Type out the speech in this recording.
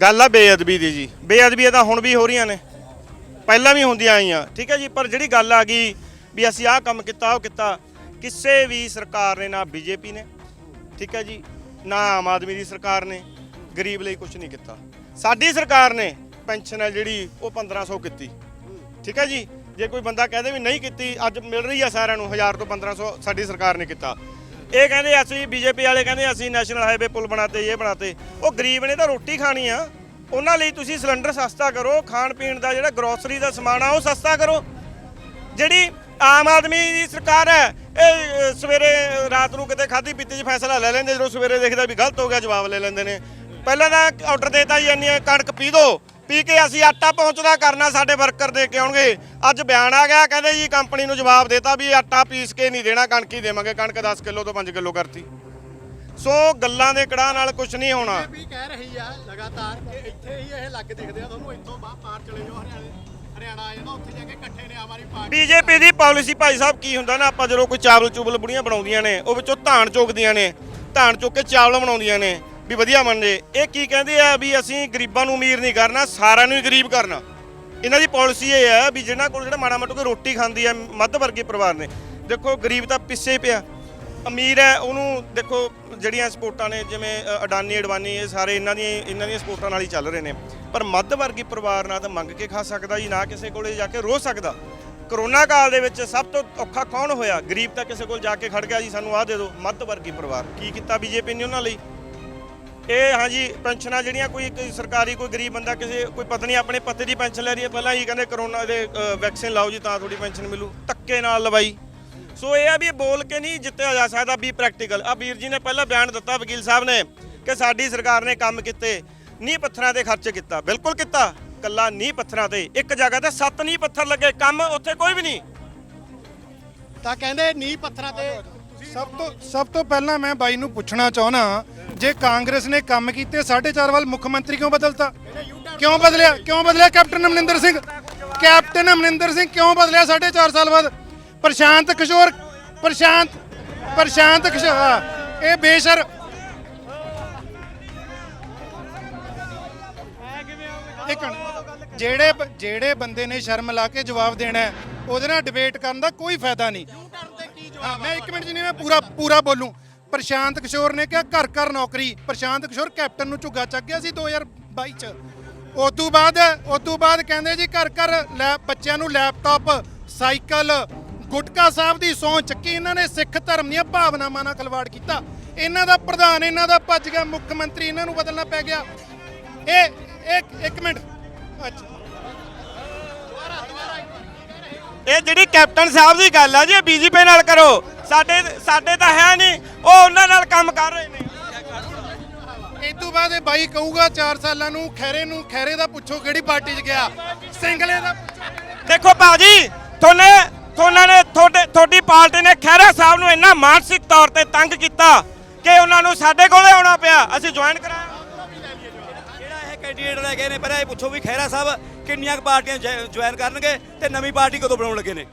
ਗੱਲ ਆ ਬੇਅਦਬੀ ਦੀ ਜੀ। ਬੇਅਦਬੀਆਂ ਤਾਂ ਹੁਣ ਵੀ ਹੋ ਰਹੀਆਂ ਨੇ। ਪਹਿਲਾਂ ਵੀ ਹੁੰਦੀਆਂ ਆਈਆਂ। ਠੀਕ ਹੈ ਜੀ, ਪਰ ਜਿਹੜੀ ਗੱਲ ਆ ਗਈ ਵੀ ਅਸੀਂ ਆਹ ਕੰਮ ਕੀਤਾ, ਉਹ ਕੀਤਾ। ਕਿਸੇ ਵੀ ਸਰਕਾਰ ਨੇ, ਨਾ ਬੀਜੇਪੀ ਨੇ, ਠੀਕ ਹੈ ਜੀ, ਨਾ ਆਮ ਆਦਮੀ ਦੀ ਸਰਕਾਰ ਨੇ, ਗਰੀਬ ਲਈ ਕੁਝ ਨਹੀਂ ਕੀਤਾ। ਸਾਡੀ ਸਰਕਾਰ ਨੇ ਪੈਨਸ਼ਨ ਹੈ ਜਿਹੜੀ, ਉਹ 1500 ਕੀਤੀ। ਠੀਕ ਹੈ ਜੀ, ਜੇ ਕੋਈ ਬੰਦਾ ਕਹਦੇ ਵੀ ਨਹੀਂ ਕੀਤੀ, ਅੱਜ ਮਿਲ ਰਹੀ ਆ ਸਾਰਿਆਂ ਨੂੰ 1000 ਤੋਂ 1500 ਸਾਡੀ ਸਰਕਾਰ ਨੇ ਕੀਤਾ। ਇਹ ਕਹਿੰਦੇ ਅਸੀਂ ਬੀਜੇਪੀ ਵਾਲੇ ਕਹਿੰਦੇ ਅਸੀਂ ਨੈਸ਼ਨਲ ਹਾਈਵੇ ਪੁਲ ਬਣਾਤੇ, ਇਹ ਬਣਾਤੇ। ਉਹ ਗਰੀਬ ਨੇ ਤਾਂ ਰੋਟੀ ਖਾਣੀ ਆ। ਉਹਨਾਂ ਲਈ ਤੁਸੀਂ ਸਿਲੰਡਰ ਸਸਤਾ ਕਰੋ, ਖਾਣ ਪੀਣ ਦਾ ਜਿਹੜਾ ਗਰੋਸਰੀ ਦਾ ਸਮਾਨ ਆ, ਉਹ ਸਸਤਾ ਕਰੋ। ਜਿਹੜੀ ਆਮ ਆਦਮੀ ਦੀ ਸਰਕਾਰ ਹੈ, ਇਹ ਸਵੇਰੇ ਰਾਤ ਨੂੰ ਕਿਤੇ ਖਾਦੀ ਪੀਤੀ 'ਚ ਫੈਸਲਾ ਲੈ ਲੈਂਦੇ, ਜਦੋਂ ਸਵੇਰੇ ਦੇਖਦਾ ਵੀ ਗਲਤ ਹੋ ਗਿਆ, ਜਵਾਬ ਲੈ ਲੈਂਦੇ ਨੇ। ਪਹਿਲਾਂ ਤਾਂ ਆਰਡਰ ਦੇਤਾ ਜੀ ਇੰਨੀ ਕਣਕ ਪੀ ਦੋ। ਪੀ ਕੇ ਅਸੀਂ ਆਟਾ ਪਹੁੰਚਦਾ ਕਰਨਾ ਸਾਡੇ ਵਰਕਰ ਦੇ ਕੇ ਆਉਣਗੇ। ਅੱਜ ਬਿਆਨ ਆ ਗਿਆ ਕਹਿੰਦੇ ਜੀ ਕੰਪਨੀ ਨੂੰ ਜਵਾਬ ਦੇਤਾ ਵੀ ਆਟਾ ਪੀਸ ਕੇ ਨਹੀਂ ਦੇਣਾ ਕਣਕ ਹੀ ਦੇਵਾਂਗੇ ਕਣਕ 10 ਕਿਲੋ ਤੋਂ 5 ਕਿਲੋ ਕਰਤੀ। ਸੋ ਗੱਲਾਂ ਦੇ ਕੜਾਹ ਨਾਲ ਕੁਝ ਨਹੀਂ ਹੋਣਾ। ਵੀ ਕਹਿ ਰਹੀ ਆ ਲਗਾਤਾਰ ਕਿ ਇੱਥੇ ਹੀ ਇਹ ਲੱਗ ਦਿਖਦੇ ਆ ਤੁਹਾਨੂੰ ਇੱਥੋਂ ਬਾਹਰ ਪਾਰ ਚਲੇ ਜਾਓ ਹਰਿਆਣੇ ਹਰਿਆਣਾ ਆ ਜਾਣਾ ਉੱਥੇ ਜਾ ਕੇ ਇਕੱਠੇ ਨੇ ਆਵਾਰੀ ਪਾਰਟੀ। ਬੀਜੇਪੀ ਦੀ ਪਾਲਿਸੀ ਭਾਈ ਸਾਹਿਬ ਕੀ ਹੁੰਦਾ ਨਾ ਆਪਾਂ ਜਦੋਂ ਕੋਈ ਚਾਵਲ ਚੂਵਲ ਬੁੜੀਆਂ ਬਣਾਉਂਦੀਆਂ ਨੇ ਉਹ ਵਿੱਚੋਂ ਧਾਨ ਚੁੱਕਦੀਆਂ ਨੇ ਧਾਨ ਚੁੱਕ ਕੇ ਚਾਵਲ ਬਣਾਉਂਦੀਆਂ ਨੇ ਵੀ ਵਧੀਆ ਮੰਨ ਜੇ। ਇਹ ਕੀ ਕਹਿੰਦੇ ਆ ਵੀ ਅਸੀਂ ਗਰੀਬਾਂ ਨੂੰ ਅਮੀਰ ਨਹੀਂ ਕਰਨਾ, ਸਾਰਿਆਂ ਨੂੰ ਹੀ ਗਰੀਬ ਕਰਨਾ। ਇਹਨਾਂ ਦੀ ਪਾਲਿਸੀ ਇਹ ਹੈ ਵੀ ਜਿਹਨਾਂ ਕੋਲ ਜਿਹੜਾ ਮਾੜਾ ਮੋਟਾ ਕੋਈ ਰੋਟੀ ਖਾਂਦੀ ਹੈ ਮੱਧ ਵਰਗੀ ਪਰਿਵਾਰ ਨੇ। ਦੇਖੋ, ਗਰੀਬ ਤਾਂ ਪਿੱਛੇ ਹੀ ਪਿਆ। ਅਮੀਰ ਹੈ, ਉਹਨੂੰ ਦੇਖੋ ਜਿਹੜੀਆਂ ਸਪੋਰਟਾਂ ਨੇ, ਜਿਵੇਂ ਅਡਾਨੀ, ਅਡਵਾਨੀ, ਇਹ ਸਾਰੇ ਇਹਨਾਂ ਦੀਆਂ ਇਹਨਾਂ ਦੀਆਂ ਸਪੋਰਟਾਂ ਨਾਲ ਹੀ ਚੱਲ ਰਹੇ ਨੇ। ਪਰ ਮੱਧ ਵਰਗੀ ਪਰਿਵਾਰ ਨਾਲ ਤਾਂ ਮੰਗ ਕੇ ਖਾ ਸਕਦਾ ਜੀ, ਨਾ ਕਿਸੇ ਕੋਲੇ ਜਾ ਕੇ ਰੋ ਸਕਦਾ। ਕਰੋਨਾ ਕਾਲ ਦੇ ਵਿੱਚ ਸਭ ਤੋਂ ਔਖਾ ਕੌਣ ਹੋਇਆ? ਗਰੀਬ ਤਾਂ ਕਿਸੇ ਕੋਲ ਜਾ ਕੇ ਖੜ ਗਿਆ ਜੀ, ਸਾਨੂੰ ਆਹ ਦੇ ਦਿਓ। ਮੱਧ ਵਰਗੀ ਪਰਿਵਾਰ। ਕੀ ਕੀਤਾ ਬੀਜੇਪੀ ਨੇ ਉਹਨਾਂ ਲਈ? ਇਹ ਹਾਂਜੀ ਪੈਨਸ਼ਨਾਂ ਜਿਹੜੀਆਂ ਕੋਈ ਕੋਈ ਸਰਕਾਰੀ ਕੋਈ ਗਰੀਬ ਬੰਦਾ ਕਿਸੇ ਕੋਈ ਪਤਨੀ ਆਪਣੇ ਪਤੀ ਦੀ ਪੈਨਸ਼ਨ ਲੈ ਰਹੀ ਹੈ ਪਹਿਲਾਂ ਹੀ ਕਹਿੰਦੇ ਕਰੋਨਾ ਦੇ ਵੈਕਸੀਨ ਲਾਓ ਜੀ ਤਾਂ ਤੁਹਾਡੀ ਪੈਨਸ਼ਨ ਮਿਲੂ ਧੱਕੇ ਨਾਲ ਲਵਾਈ। ਸੋ ਇਹ ਆ ਵੀ ਇਹ ਬੋਲ ਕੇ ਨਹੀਂ ਜਿੱਤਿਆ ਜਾ ਸਕਦਾ ਵੀ ਪ੍ਰੈਕਟੀਕਲ ਆ ਵੀਰ ਜੀ ਨੇ ਪਹਿਲਾਂ ਬਿਆਨ ਦਿੱਤਾ ਵਕੀਲ ਸਾਹਿਬ ਨੇ ਕਿ ਸਾਡੀ ਸਰਕਾਰ ਨੇ ਕੰਮ ਕੀਤੇ ਨੀਂਹ ਪੱਥਰਾਂ ਤੇ ਖਰਚ ਕੀਤਾ। ਬਿਲਕੁਲ ਕੀਤਾ ਕੱਲਾ ਨੀਂਹ ਪੱਥਰਾਂ ਤੇ ਇੱਕ ਜਗ੍ਹਾ ਤੇ ਸੱਤ ਨੀਂਹ ਪੱਥਰ ਲੱਗੇ ਕੰਮ ਉੱਥੇ ਕੋਈ ਵੀ ਨਹੀਂ। ਤਾਂ ਕਹਿੰਦੇ ਨੀਂਹ ਪੱਥਰਾਂ ਤੇ ਸਭ ਤੋਂ ਸਭ ਤੋਂ ਪਹਿਲਾਂ ਮੈਂ ਬਾਈ ਨੂੰ ਪੁੱਛਣਾ ਚਾਹਣਾ ਜੇ ਕਾਂਗਰਸ ਨੇ ਕੰਮ ਕੀਤੇ 4.5 ਵੱਲ ਮੁੱਖ ਮੰਤਰੀ ਕਿਉਂ ਬਦਲਤਾ? ਕਿਉਂ ਬਦਲਿਆ? ਕਿਉਂ ਬਦਲਿਆ ਕੈਪਟਨ ਅਮਰਿੰਦਰ ਸਿੰਘ? ਕੈਪਟਨ ਅਮਰਿੰਦਰ ਸਿੰਘ ਕਿਉਂ ਬਦਲਿਆ 4.5 ਸਾਲ ਬਾਅਦ? ਪ੍ਰਸ਼ਾਂਤ ਕਿਸ਼ੋਰ, ਪ੍ਰਸ਼ਾਂਤ ਪ੍ਰਸ਼ਾਂਤ ਕਿਸ਼ੋਰ ਇਹ ਬੇਸ਼ਰ ਜਿਹੜੇ ਜਿਹੜੇ ਬੰਦੇ ਨੇ ਸ਼ਰਮ ਲਾ ਕੇ ਜਵਾਬ ਦੇਣਾ ਉਹਦੇ ਨਾਲ ਡਿਬੇਟ ਕਰਨ ਦਾ ਕੋਈ ਫਾਇਦਾ ਨਹੀਂ। ਹਾਂ, ਮੈਂ ਇੱਕ ਮਿੰਟ ਜੀ ਨਹੀਂ, ਮੈਂ ਪੂਰਾ ਪੂਰਾ ਬੋਲੂੰ। ਪ੍ਰਸ਼ਾਂਤ ਕਿਸ਼ੋਰ ਨੇ ਕਿਹਾ, ਘਰ ਘਰ ਨੌਕਰੀ। ਪ੍ਰਸ਼ਾਂਤ ਕਿਸ਼ੋਰ ਕੈਪਟਨ ਨੂੰ ਝੁੱਗਾ ਚੱਕ ਗਿਆ ਸੀ 2022 ਚ। ਉਸ ਤੋਂ ਬਾਅਦ ਉਸ ਤੋਂ ਬਾਅਦ ਕਹਿੰਦੇ ਜੀ, ਘਰ ਘਰ ਲੈ, ਬੱਚਿਆਂ ਨੂੰ ਲੈਪਟਾਪ, ਸਾਈਕਲ, ਗੁਟਕਾ ਸਾਹਿਬ ਦੀ ਸੌਂ ਚੱਕੀ, ਇਹਨਾਂ ਨੇ ਸਿੱਖ ਧਰਮ ਦੀਆਂ ਭਾਵਨਾਵਾਂ ਨਾਲ ਖਿਲਵਾੜ ਕੀਤਾ। ਇਹਨਾਂ ਦਾ ਪ੍ਰਧਾਨ, ਇਹਨਾਂ ਦਾ ਭੱਜ ਗਿਆ, ਮੁੱਖ ਮੰਤਰੀ ਇਹਨਾਂ ਨੂੰ ਬਦਲਣਾ ਪੈ ਗਿਆ। ਇਹ, ਇੱਕ ਇੱਕ ਮਿੰਟ। ਅੱਛਾ। ਇਹ ਜਿਹੜੀ ਕੈਪਟਨ ਸਾਹਿਬ ਦੀ ਗੱਲ ਆ ਜੀ ਬੀਜੇਪੀ ਨਾਲ ਕਰੋ। ਸਾਡੇ ਸਾਡੇ ਤਾਂ ਹੈ ਨਹੀਂ। ਉਹ ਉਹਨਾਂ ਨਾਲ ਕੰਮ ਕਰ ਰਹੇ ਨੇ। ਇਸ ਤੋਂ ਬਾਅਦ ਇਹ ਬਾਈ ਕਹੂਗਾ 4 ਸਾਲਾਂ ਨੂੰ ਖੈਰੇ ਨੂੰ ਖੈਰੇ ਦਾ ਪੁੱਛੋ ਕਿਹੜੀ ਪਾਰਟੀ 'ਚ ਗਿਆ। ਸਿੰਗਲੇ ਦਾ ਪੁੱਛੋ ਦੇਖੋ ਭਾਜੀ ਤੁਹਾਨੇ ਤੁਹਾਨਾਂ ਨੇ ਤੁਹਾਡੇ ਤੁਹਾਡੀ ਪਾਰਟੀ ਨੇ ਖਹਿਰਾ ਸਾਹਿਬ ਨੂੰ ਇੰਨਾ ਮਾਨਸਿਕ ਤੌਰ ਤੇ ਤੰਗ ਕੀਤਾ ਕਿ ਉਹਨਾਂ ਨੂੰ ਸਾਡੇ ਕੋਲੇ ਆਉਣਾ ਪਿਆ। ਅਸੀਂ ਜੁਆਇਨ ਕਰਾਇਆ। ਜਿਹੜਾ ਇਹ ਕੈਂਡੀਡੇਟ ਲੈ ਗਏ ਨੇ? ਪਹਿਲਾਂ ਇਹ ਪੁੱਛੋ ਵੀ ਖਹਿਰਾ ਸਾਹਿਬ ਕਿੰਨੀਆਂ ਕੁ ਪਾਰਟੀਆਂ ਜੁਆਇਨ ਕਰਨਗੇ ਤੇ ਨਵੀਂ ਪਾਰਟੀ ਕਦੋਂ ਬਣਾਉਣ ਲੱਗੇ ਨੇ?